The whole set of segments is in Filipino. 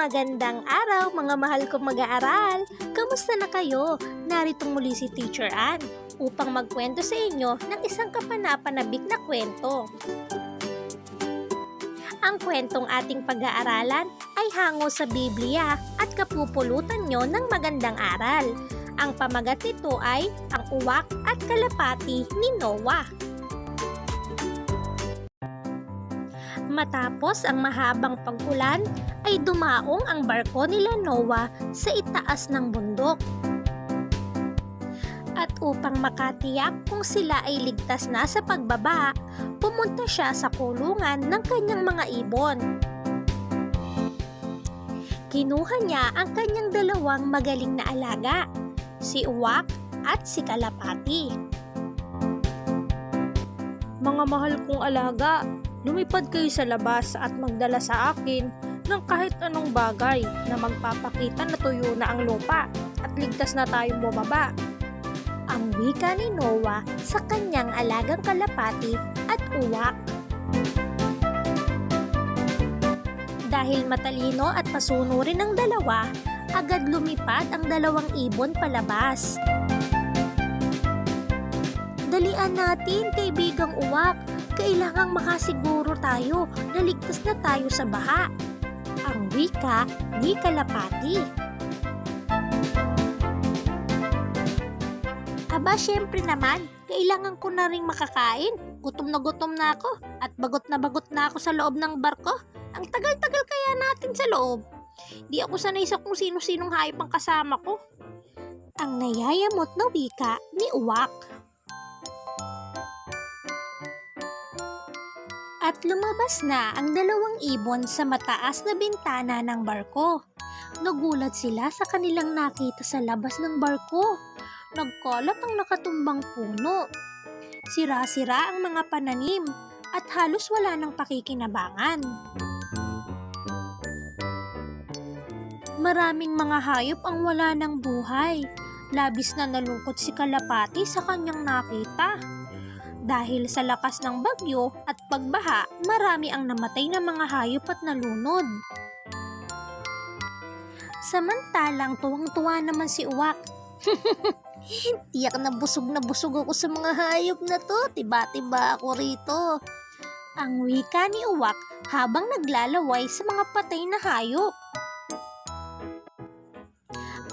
Magandang araw mga mahal kong mag-aaral! Kamusta na kayo? Narito muli si Teacher Ann upang magkwento sa inyo ng isang kapanapanabik na kwento. Ang kwentong ating pag-aaralan ay hango sa Biblia at kapupulutan nyo ng magandang aral. Ang pamagat nito ay ang uwak at kalapati ni Noah. Matapos ang mahabang pag-ulan, ay dumaong ang barko nila Noah sa itaas ng bundok. At upang makatiyak kung sila ay ligtas na sa pagbaba, pumunta siya sa kulungan ng kanyang mga ibon. Kinuha niya ang kanyang dalawang magaling na alaga, si Uwak at si Kalapati. Mga mahal kong alaga, lumipad kayo sa labas at magdala sa akin ng kahit anong bagay na magpapakita na tuyo na ang lupa at ligtas na tayong bumaba. Ang wika ni Noah sa kanyang alagang kalapati at uwak. Dahil matalino at pasunurin ang dalawa, agad lumipad ang dalawang ibon palabas. Dalian natin, kaibigang uwak. Kailangang makasiguro tayo na ligtas na tayo sa baha ang wika ni Kalapati. Aba, syempre naman, kailangan ko na ring makakain. Gutom na gutom na ako at bagot na bagot na ako sa loob ng barko. Ang tagal-tagal kaya natin sa loob. Di ako sanay sa kung sino-sinong hayop ang kasama ko. Ang nayayamot na wika ni Uwak. At lumabas na ang dalawang ibon sa mataas na bintana ng barko. Nagulat sila sa kanilang nakita sa labas ng barko. Nagkalat ang nakatumbang puno. Sira-sira ang mga pananim at halos wala ng pakikinabangan. Maraming mga hayop ang wala ng buhay. Labis na nalungkot si Kalapati sa kanyang nakita. Dahil sa lakas ng bagyo at pagbaha, marami ang namatay na mga hayop at nalunod. Samantalang tuwang-tuwa naman si Uwak. Tiyak na busog na busog ako sa mga hayop na to. Tiba-tiba ako rito. Ang wika ni Uwak habang naglalaway sa mga patay na hayop.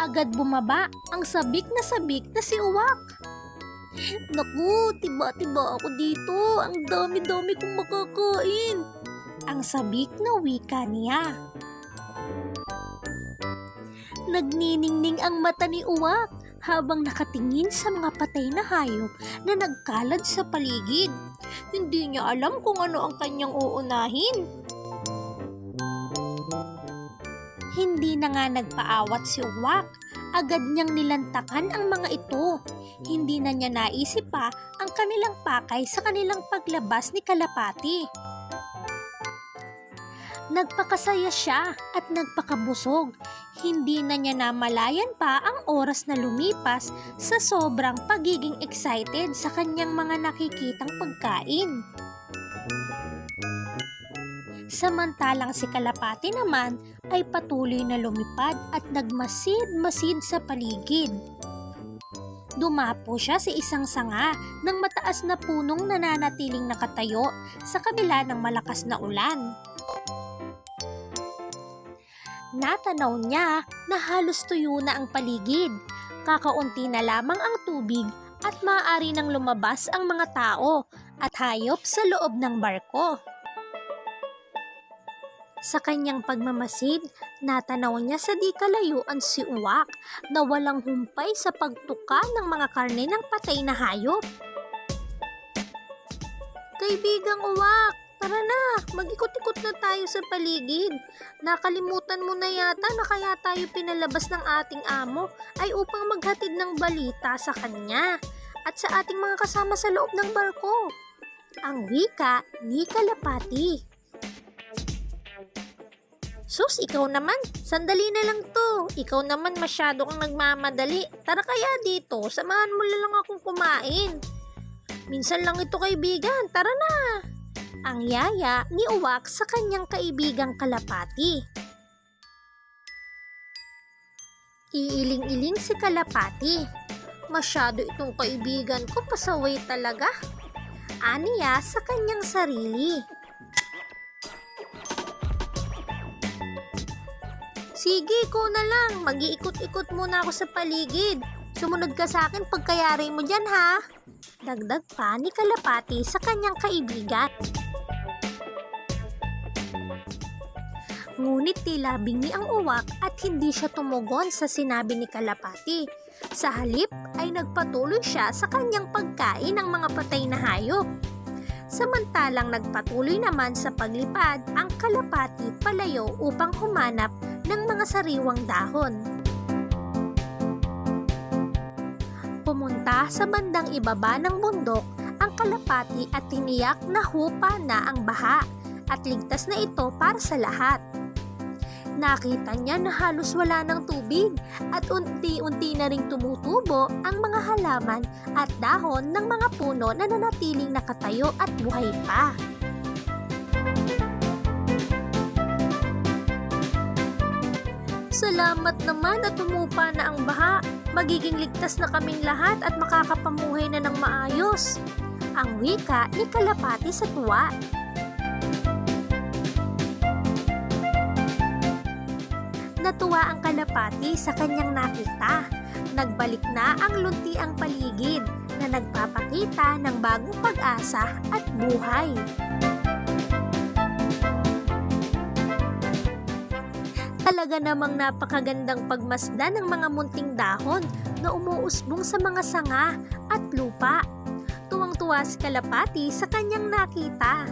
Agad bumaba ang sabik na sabik na si Uwak. Naku, tiba-tiba ako dito. Ang dami-dami kong makakain. Ang sabik na wika niya. Nagniningning ang mata ni Uwak habang nakatingin sa mga patay na hayop na nagkalad sa paligid. Hindi niya alam kung ano ang kanyang uunahin. Hindi na nga nagpaawat si Uwak. Agad niyang nilantakan ang mga ito. Hindi na niya naisip pa ang kanilang pakay sa kanilang paglabas ni Kalapati. Nagpakasaya siya at nagpakabusog. Hindi na niya namalayan pa ang oras na lumipas sa sobrang pagiging excited sa kanyang mga nakikitang pagkain. Samantalang si Kalapati naman ay patuloy na lumipad at nagmasid-masid sa paligid. Dumapo siya sa isang sanga ng mataas na punong nananatiling nakatayo sa kabila ng malakas na ulan. Natanaw niya na halos tuyo na ang paligid. Kakaunti na lamang ang tubig at maaari nang lumabas ang mga tao at hayop sa loob ng barko. Sa kanyang pagmamasid, natanaw niya sa di kalayuan si Uwak na walang humpay sa pagtuka ng mga karne ng patay na hayop. Kaibigang Uwak, tara na, mag-ikot-ikot na tayo sa paligid. Nakalimutan mo na yata na kaya tayo pinalabas ng ating amo ay upang maghatid ng balita sa kanya at sa ating mga kasama sa loob ng barko. Ang wika ni Kalapati. Sus, ikaw naman. Sandali na lang to. Ikaw naman masyado kang nagmamadali. Tara kaya dito, samahan mo lang akong kumain. Minsan lang ito kaibigan. Tara na. ang yaya ni Uwak sa kanyang kaibigang kalapati. Iiling-iling si kalapati. Masyado itong kaibigan ko pasaway talaga. Aniya sa kanyang sarili. Sige, ko na lang. Mag-iikot-ikot muna ako sa paligid. Sumunod ka sa akin pagkayari mo dyan, ha? Dagdag pa ni Kalapati sa kanyang kaibigan. Ngunit tila bingi ang uwak at hindi siya tumugon sa sinabi ni Kalapati. Sa halip ay nagpatuloy siya sa kanyang pagkain ng mga patay na hayop. Samantalang nagpatuloy naman sa paglipad ang kalapati palayo upang humanap ng mga sariwang dahon. Pumunta sa bandang ibaba ng bundok ang kalapati at tiniyak na hupa na ang baha at ligtas na ito para sa lahat. Nakita niya na halos wala ng tubig at unti-unti na ring tumutubo ang mga halaman at dahon ng mga puno na nanatiling nakatayo at buhay pa. Salamat naman at tumupa na ang baha. Magiging ligtas na kaming lahat at makakapamuhay na ng maayos. Ang wika ni Kalapati sa tuwa. Natuwa ang kalapati sa kanyang nakita. Nagbalik na ang lunti ang paligid na nagpapakita ng bagong pag-asa at buhay. Talaga namang napakagandang pagmasdan ng mga munting dahon na umuusbong sa mga sanga at lupa. Tuwang-tuwa si Kalapati sa kanyang nakita.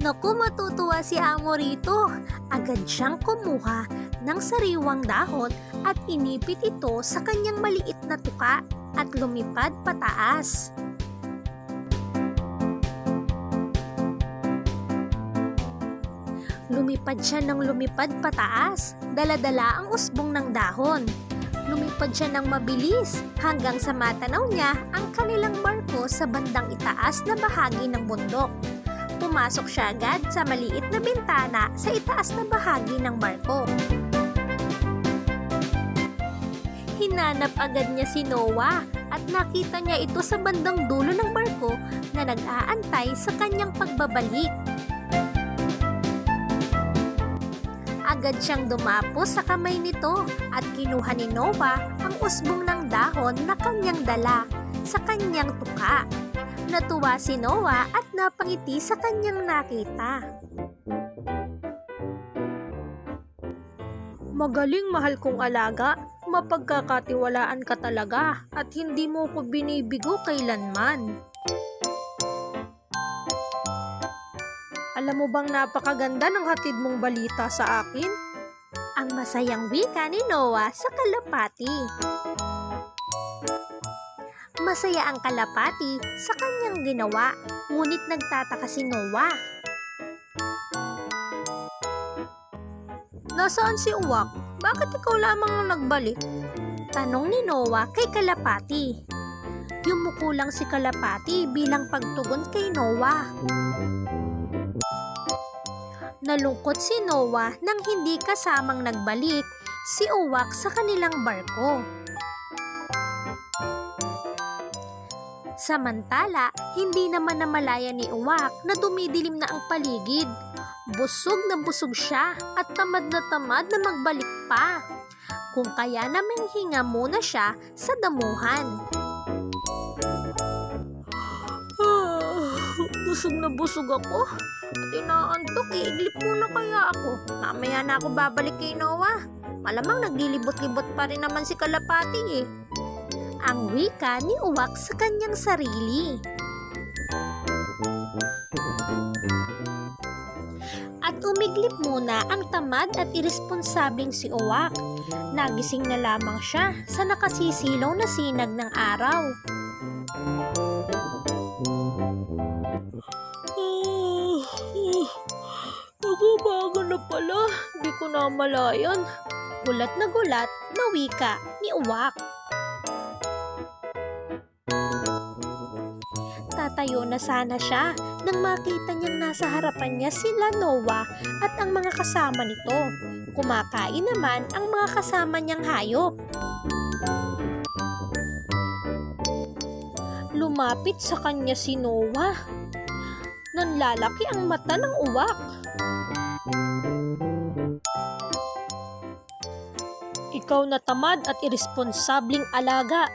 Naku, matutuwa si Amo rito. Agad siyang kumuha ng sariwang dahon at inipit ito sa kanyang maliit na tuka at lumipad pataas. Lumipad siya ng lumipad pataas, daladala ang usbong ng dahon. Lumipad siya ng mabilis hanggang sa matanaw niya ang kanilang barko sa bandang itaas na bahagi ng bundok. Pumasok siya agad sa maliit na bintana sa itaas na bahagi ng barko. Hinanap agad niya si Noah at nakita niya ito sa bandang dulo ng barko na nag-aantay sa kanyang pagbabalik. Agad siyang dumapo sa kamay nito at kinuha ni Noah ang usbong ng dahon na kanyang dala sa kanyang tuka. Natuwa si Noah at napangiti sa kanyang nakita. Magaling mahal kong alaga, mapagkakatiwalaan ka talaga at hindi mo ko binibigo kailanman. Alam mo bang napakaganda ng hatid mong balita sa akin? Ang masayang wika ni Noah sa kalapati. Masaya ang kalapati sa kanyang ginawa, ngunit nagtataka si Noah. Nasaan si Uwak? Bakit ikaw lamang ang nagbalik? Tanong ni Noah kay Kalapati. Yumuko lang si Kalapati bilang pagtugon kay Noah. Nalungkot si Noah nang hindi kasamang nagbalik si Uwak sa kanilang barko. Samantala, hindi naman namalaya ni Uwak na dumidilim na ang paligid. Busog na busog siya at tamad na tamad na magbalik pa. Kung kaya naming hinga muna siya sa damuhan. Busog na busog ako. At inaantok, iiglip muna kaya ako. Mamaya na ako babalik kay Noah. Malamang naglilibot-libot pa rin naman si Kalapati eh. Ang wika ni Uwak sa kanyang sarili. At umiglip muna ang tamad at irresponsabling si Uwak. Nagising na lamang siya sa nakasisilaw na sinag ng araw. Nagubaga na pala. Di ko na malayan. Gulat na gulat na wika ni Uwak. magpatayo na sana siya nang makita niyang nasa harapan niya sila Noah at ang mga kasama nito. Kumakain naman ang mga kasama niyang hayop. Lumapit sa kanya si Noah. Nanlalaki ang mata ng uwak. Ikaw na tamad at irresponsabling alaga.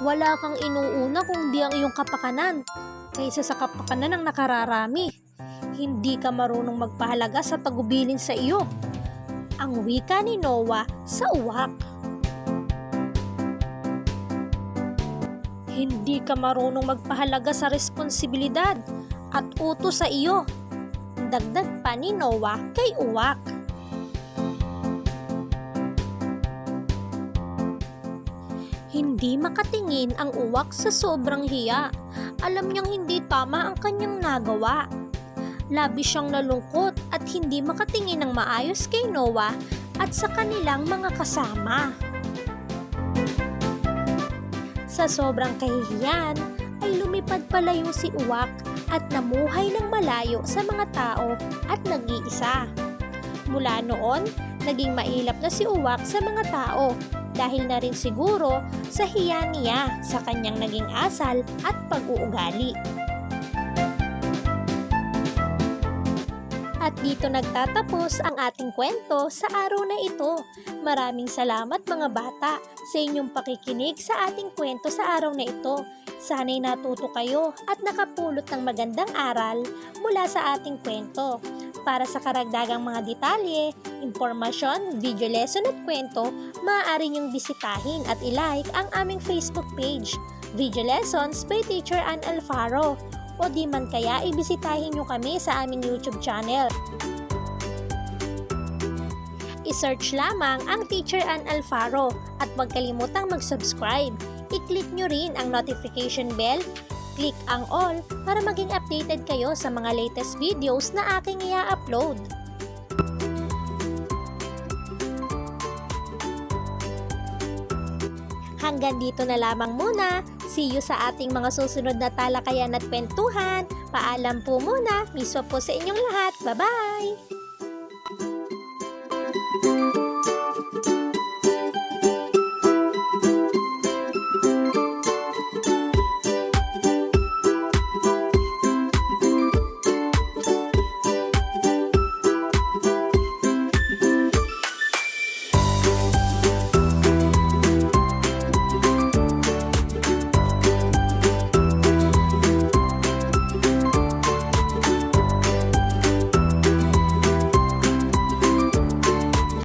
Wala kang inuuna kung di ang iyong kapakanan kaysa sa kapakanan ng nakararami. Hindi ka marunong magpahalaga sa tagubilin sa iyo. Ang wika ni Noah sa uwak. Hindi ka marunong magpahalaga sa responsibilidad at utos sa iyo. Dagdag pa ni Noah kay uwak. Hindi makatingin ang uwak sa sobrang hiya. Alam niyang hindi tama ang kanyang nagawa. Labis siyang nalungkot at hindi makatingin ng maayos kay Noah at sa kanilang mga kasama. Sa sobrang kahihiyan, ay lumipad palayo si Uwak at namuhay ng malayo sa mga tao at nag-iisa. Mula noon, naging mailap na si Uwak sa mga tao dahil na rin siguro sa hiya niya sa kanyang naging asal at pag-uugali. At dito nagtatapos ang ating kwento sa araw na ito. Maraming salamat mga bata sa inyong pakikinig sa ating kwento sa araw na ito. Sana'y natuto kayo at nakapulot ng magandang aral mula sa ating kwento. Para sa karagdagang mga detalye, impormasyon, video lesson at kwento, maaari niyong bisitahin at ilike ang aming Facebook page, Video Lessons by Teacher Ann Alfaro o di man kaya ibisitahin nyo kami sa aming YouTube channel. I-search lamang ang Teacher Ann Alfaro at huwag kalimutang mag-subscribe. I-click nyo rin ang notification bell, click ang all para maging updated kayo sa mga latest videos na aking i-upload. Hanggang dito na lamang muna. See you sa ating mga susunod na talakayan at kwentuhan. Paalam po muna. Miso po sa inyong lahat. Bye-bye!